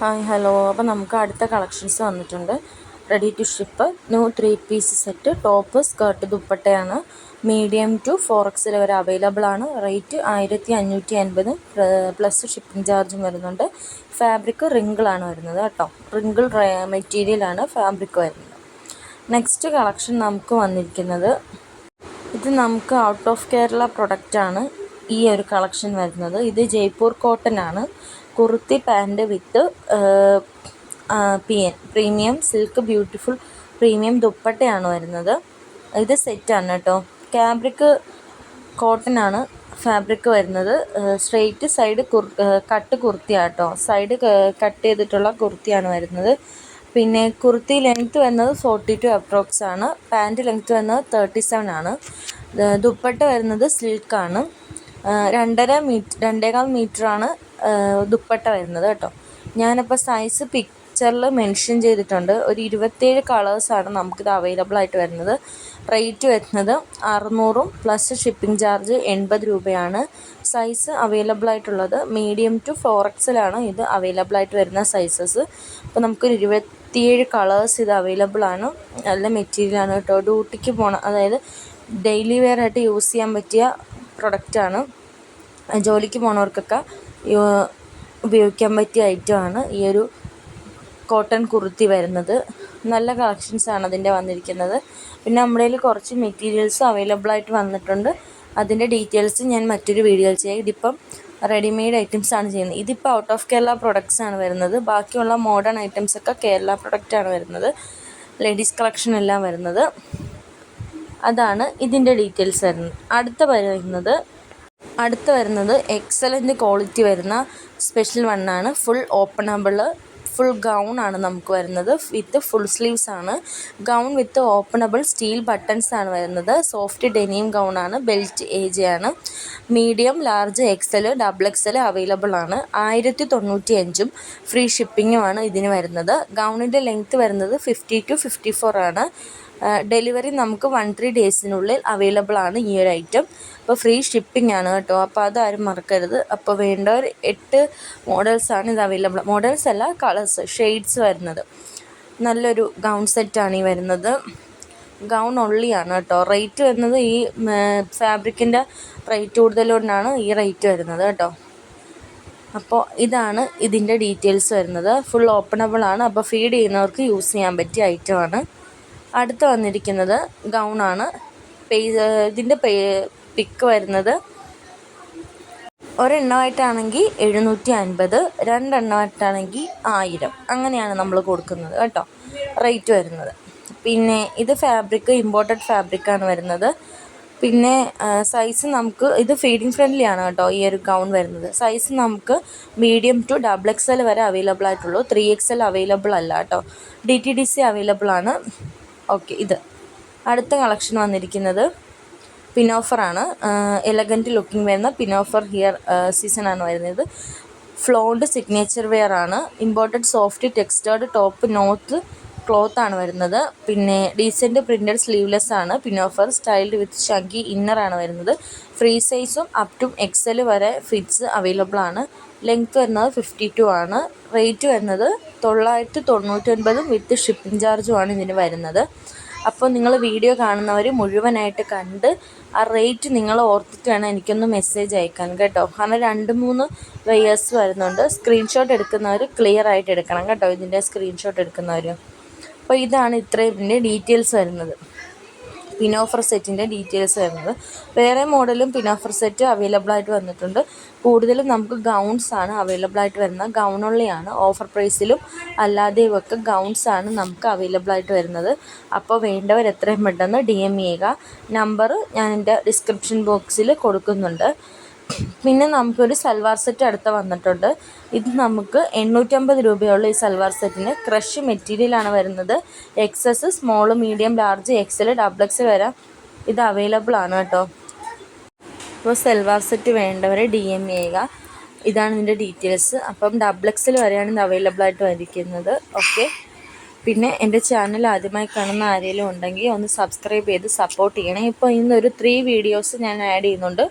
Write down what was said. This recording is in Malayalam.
Hi hello. അപ്പോൾ നമുക്ക് അടുത്ത കളക്ഷൻസ് വന്നിട്ടുണ്ട്. Ready to ship new three piece set top skirt ദുപ്പട്ടയാണ്. മീഡിയം ടു ഫോർ വരെ അവൈലബിൾ ആണ്. റേറ്റ് ആയിരത്തി അഞ്ഞൂറ്റി അൻപത് പ്ലസ് ഷിപ്പിംഗ് ചാർജും വരുന്നുണ്ട്. ഫാബ്രിക് റിങ്കിളാണ് വരുന്നത് കേട്ടോ. റിങ്കിൾ മെറ്റീരിയലാണ് ഫാബ്രിക് വരുന്നത്. നെക്സ്റ്റ് കളക്ഷൻ നമുക്ക് വന്നിരിക്കുന്നത്. ഇത് നമുക്ക് ഔട്ട് ഓഫ് കേരള പ്രൊഡക്റ്റാണ് ഈ ഒരു കളക്ഷൻ വരുന്നത്. ഇത് ജയ്പൂർ കോട്ടൺ ആണ്. Kurti pant with P N premium silk beautiful premium ദുപ്പട്ടയാണ് വരുന്നത്. ഇത് സെറ്റാണ് കേട്ടോ ക്യാബ്രിക് കോട്ടൺ ആണ് ഫാബ്രിക് വരുന്നത്. സ്ട്രെയിറ്റ് സൈഡ് കുർ കട്ട് കുർത്തിയാണ് കേട്ടോ സൈഡ് കട്ട് ചെയ്തിട്ടുള്ള കുർത്തിയാണ് വരുന്നത്. പിന്നെ കുർത്തി ലെങ്ത്ത് വരുന്നത് ഫോർട്ടി ടു അപ്രോക്സ് ആണ്. പാന്റ് ലെങ്ത്ത് വരുന്നത് തേർട്ടി സെവൻ ആണ് ദുപ്പട്ട വരുന്നത് സിൽക്കാണ് രണ്ടര മീറ്റർ രണ്ടേകാൽ മീറ്ററാണ് ദുപ്പട്ട വരുന്നത് കേട്ടോ. ഞാനപ്പോൾ സൈസ് പിക്ചറിൽ മെൻഷൻ ചെയ്തിട്ടുണ്ട്. ഒരു ഇരുപത്തേഴ് കളേഴ്സാണ് നമുക്കിത് അവൈലബിൾ ആയിട്ട് വരുന്നത്. റേറ്റ് വരുന്നത് അറുന്നൂറും പ്ലസ് ഷിപ്പിംഗ് ചാർജ് എൺപത് രൂപയാണ്. സൈസ് അവൈലബിൾ ആയിട്ടുള്ളത് മീഡിയം ടു ഫോർ എക്സിലാണ് ഇത് അവൈലബിൾ ആയിട്ട് വരുന്ന സൈസസ് അപ്പോൾ നമുക്കൊരു ഇരുപത്തിയേഴ് കളേഴ്സ് ഇത് അവൈലബിൾ ആണ്. നല്ല മെറ്റീരിയലാണ് കേട്ടോ. ഡ്യൂട്ടിക്ക് പോകണം അതായത് ഡെയിലി വെയർ ആയിട്ട് യൂസ് ചെയ്യാൻ പറ്റിയ പ്രൊഡക്റ്റാണ് ജോലിക്ക് പോണവർക്കൊക്കെ ഉപയോഗിക്കാൻ പറ്റിയ ഐറ്റമാണ് ഈ ഒരു കോട്ടൺ കുർത്തി വരുന്നത്. നല്ല കളക്ഷൻസാണ് അതിന്റെ വന്നിരിക്കുന്നത്. പിന്നെ നമ്മുടെ കയ്യിൽ കുറച്ച് മെറ്റീരിയൽസ് അവൈലബിൾ ആയിട്ട് വന്നിട്ടുണ്ട്. അതിന്റെ ഡീറ്റെയിൽസ് ഞാൻ മറ്റൊരു വീഡിയോയിൽ ചെയ്യാം. ഇതിപ്പം റെഡിമെയ്ഡ് ഐറ്റംസ് ആണ് ചെയ്യുന്നത്. ഇതിപ്പോൾ ഔട്ട് ഓഫ് കേരള പ്രൊഡക്ട്സ് ആണ് വരുന്നത്. ബാക്കിയുള്ള മോഡേൺ ഐറ്റംസൊക്കെ കേരള പ്രൊഡക്റ്റാണ് വരുന്നത്. ലേഡീസ് കളക്ഷൻ എല്ലാം വരുന്നത്. അതാണ് ഇതിന്റെ ഡീറ്റെയിൽസ് വരുന്നത്. അടുത്ത വരുന്നത് അടുത്ത വരുന്നത് എക്സലന്റ് ക്വാളിറ്റി വരുന്ന സ്പെഷ്യൽ വണ്ണാണ് ഫുൾ ഓപ്പണബിൾ ഫുൾ ഗൗൺ ആണ് നമുക്ക് വരുന്നത്. വിത്ത് ഫുൾ സ്ലീവ്സ് ആണ്. Gown with openable steel buttons ആണ് വരുന്നത്. സോഫ്റ്റ് ഡെനിയം ഗൗൺ ആണ്. ബെൽറ്റ് ഏജ് ആണ്. Medium large XL double XL available ആണ്. ആയിരത്തി തൊണ്ണൂറ്റി അഞ്ചും ഫ്രീ ഷിപ്പിങ്ങുമാണ് ഇതിന് വരുന്നത്. ഗൗണിന്റെ ലെങ്ത്ത് വരുന്നത് ഫിഫ്റ്റി ടു ഫിഫ്റ്റി ഫോർ ആണ്. ഡെലിവറി നമുക്ക് വൺ ത്രീ ഡേയ്സിനുള്ളിൽ അവൈലബിൾ ആണ് ഈ ഒരു ഐറ്റം. അപ്പോൾ ഫ്രീ ഷിപ്പിംഗ് ആണ് കേട്ടോ. അപ്പോൾ അതാരും മറക്കരുത്. അപ്പോൾ വേണ്ട വേണ്ടവർ എട്ട് മോഡൽസാണ് ഇത് അവൈലബിൾ. മോഡൽസ് അല്ല കളേഴ്സ് ഷെയ്ഡ്സ് വരുന്നത്. നല്ലൊരു ഗൗൺ സെറ്റാണ് ഈ വരുന്നത്. ഗൗൺ ഒള്ളിയാണ് കേട്ടോ. റേറ്റ് വരുന്നത് ഈ ഫാബ്രിക്കിന്റെ റേറ്റ് കൂടുതലുകൊണ്ടാണ് ഈ റേറ്റ് വരുന്നത് കേട്ടോ. അപ്പോൾ ഇതാണ് ഇതിന്റെ ഡീറ്റെയിൽസ് വരുന്നത്. ഫുൾ ഓപ്പണബിൾ ആണ്. അപ്പോൾ ഫീഡ് ചെയ്യുന്നവർക്ക് യൂസ് ചെയ്യാൻ പറ്റിയ ഐറ്റമാണ് അടുത്ത് വന്നിരിക്കുന്നത് ഗൗൺ ആണ്. ഗൗണാണ് ഇതിന്റെ പേ പിക്ക് വരുന്നത് ഒരെണ്ണമായിട്ടാണെങ്കിൽ എഴുന്നൂറ്റി അൻപത് രണ്ടെണ്ണമായിട്ടാണെങ്കിൽ ആയിരം. അങ്ങനെയാണ് നമ്മൾ കൊടുക്കുന്നത് കേട്ടോ. റേറ്റ് വരുന്നത്. പിന്നെ ഇത് ഫാബ്രിക് ഇമ്പോർട്ടഡ് ഫാബ്രിക്കാണ് വരുന്നത്. പിന്നെ സൈസ് നമുക്ക് ഇത് ഫീഡിങ് ഫ്രണ്ട്ലി ആണ് കേട്ടോ ഈ ഒരു ഗൗൺ വരുന്നത്. സൈസ് നമുക്ക് medium to double X L വരെ അവൈലബിൾ ആയിട്ടുള്ളൂ. ത്രീ എക്സ് എൽ അവൈലബിൾ അല്ല കേട്ടോ. D T D C available ആണ്. ഓക്കെ ഇത്. അടുത്ത കളക്ഷൻ വന്നിരിക്കുന്നത് പിനോഫറാണ്. എലഗന്റ് ലുക്കിംഗ് വരുന്ന പിനോഫർ ഹിയർ സീസണാണ് വരുന്നത്. ഫ്ലോണ്ട് സിഗ്നേച്ചർ വെയർ ആണ്. Imported soft textured top notch cloth ആണ് വരുന്നത്. പിന്നെ ഡീസന്റ് പ്രിന്റഡ് സ്ലീവ്ലെസ് ആണ്. പിന്നെ offer styled with chunky inner ആണ് വരുന്നത്. ഫ്രീ സൈസും അപ് ടു എക്സൽ വരെ ഫിറ്റ്സ് അവൈലബിൾ ആണ്. ലെങ്ത് വരുന്നത് ഫിഫ്റ്റി ടു ആണ്. റേറ്റ് വരുന്നത് തൊള്ളായിരത്തി തൊണ്ണൂറ്റൊൻപതും വിത്ത് ഷിപ്പിംഗ് ചാർജും ആണ് ഇതിന് വരുന്നത്. അപ്പോൾ നിങ്ങൾ വീഡിയോ കാണുന്നവർ മുഴുവനായിട്ട് കണ്ട് ആ റേറ്റ് നിങ്ങൾ ഓർത്തിട്ട് വേണം എനിക്കൊന്ന് മെസ്സേജ് അയക്കാൻ കേട്ടോ. കാരണം രണ്ട് മൂന്ന് വെയേഴ്സ് വരുന്നുണ്ട്. സ്ക്രീൻഷോട്ട് എടുക്കുന്നവർ ക്ലിയർ ആയിട്ട് എടുക്കണം കേട്ടോ ഇതിന്റെ സ്ക്രീൻഷോട്ട് എടുക്കുന്നവർ. അപ്പോൾ ഇതാണ് ഇത്രയും ഇതിന്റെ ഡീറ്റെയിൽസ് വരുന്നത്. പിനോഫർ സെറ്റിന്റെ ഡീറ്റെയിൽസ് വരുന്നത്. വേറെ മോഡലും പിനോഫർ സെറ്റ് അവൈലബിൾ ആയിട്ട് വന്നിട്ടുണ്ട്. കൂടുതലും നമുക്ക് ഗൗൺസ് ആണ് അവൈലബിൾ ആയിട്ട് വരുന്നത്. ഗൗൺ ഉള്ളിയാണ് ഓഫർ പ്രൈസിലും അല്ലാതെയും ഒക്കെ ഗൗൺസ് ആണ് നമുക്ക് അവൈലബിൾ ആയിട്ട് വരുന്നത്. അപ്പോൾ വേണ്ടവർ എത്രയും പെട്ടെന്ന് ഡി എം ചെയ്യുക. നമ്പർ ഞാൻ എന്റെ ഡിസ്ക്രിപ്ഷൻ ബോക്സിൽ കൊടുക്കുന്നുണ്ട്. പിന്നെ നമുക്കൊരു സൽവാർ സെറ്റ് അടുത്ത് വന്നിട്ടുണ്ട്. ഇത് നമുക്ക് എണ്ണൂറ്റമ്പത് രൂപയുള്ള ഈ സൽവാർ സെറ്റിന് ക്രഷ് മെറ്റീരിയലാണ് വരുന്നത്. XS small medium large XL double X വരെ ഇത് അവൈലബിൾ ആണ് കേട്ടോ. അപ്പോൾ സൽവാർ സെറ്റ് വേണ്ടവരെ ഡി എം ചെയ്യുക. ഇതാണ് ഇതിന്റെ ഡീറ്റെയിൽസ് അപ്പം ഡബിൾ എക്സിൽ വരെയാണ് ഇത് അവൈലബിൾ ആയിട്ട് വരിക്കുന്നത് ഓക്കെ പിന്നെ എന്റെ ചാനൽ ആദ്യമായി കാണുന്ന ആരെങ്കിലും ഉണ്ടെങ്കിൽ ഒന്ന് സബ്സ്ക്രൈബ് ചെയ്ത് സപ്പോർട്ട് ചെയ്യണേ. ഇപ്പോൾ ഇന്നൊരു ത്രീ വീഡിയോസ് ഞാൻ ആഡ് ചെയ്യുന്നുണ്ട്.